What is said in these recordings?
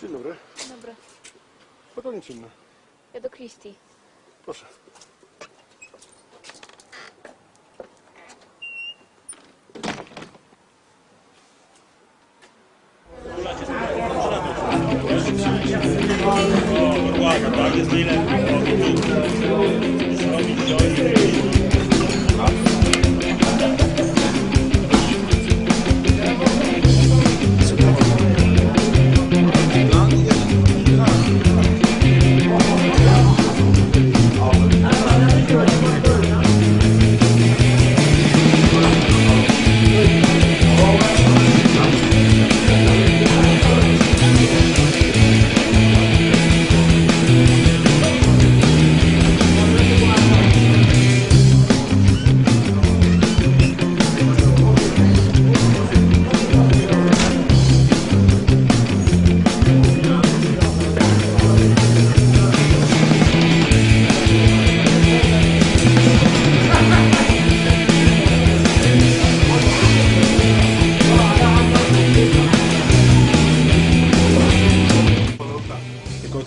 Dzień dobry. Dobra. Nic inne. Ja do Christie. Proszę. Tak jest najlepiej. Zrobić to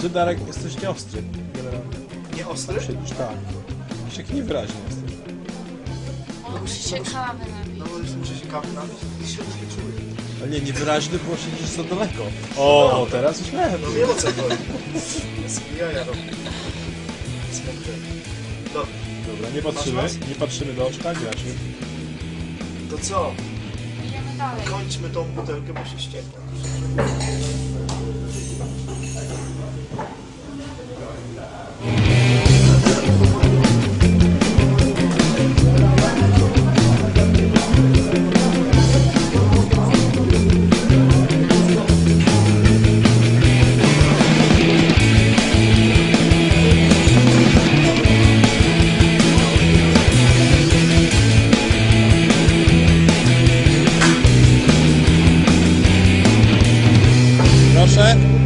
ty, Darek, jesteś nieostry. Generalnie. Nie ostry? Siedzisz, tak. Jakiś taki niewyraźny jesteś. Musi się kawy napić. No bo już muszę się kawy napić i się nie czuję. Ale nie, niewyraźny, bo siedzisz za daleko. O, teraz już lepiej. No wiem o co chodzi. Jaja robię. Dobra, Dobra, nie patrzymy, Masz nie patrzymy do oczka, graczy. to co? Idziemy dalej. Kończmy tą butelkę, bo się ściekła. proszę.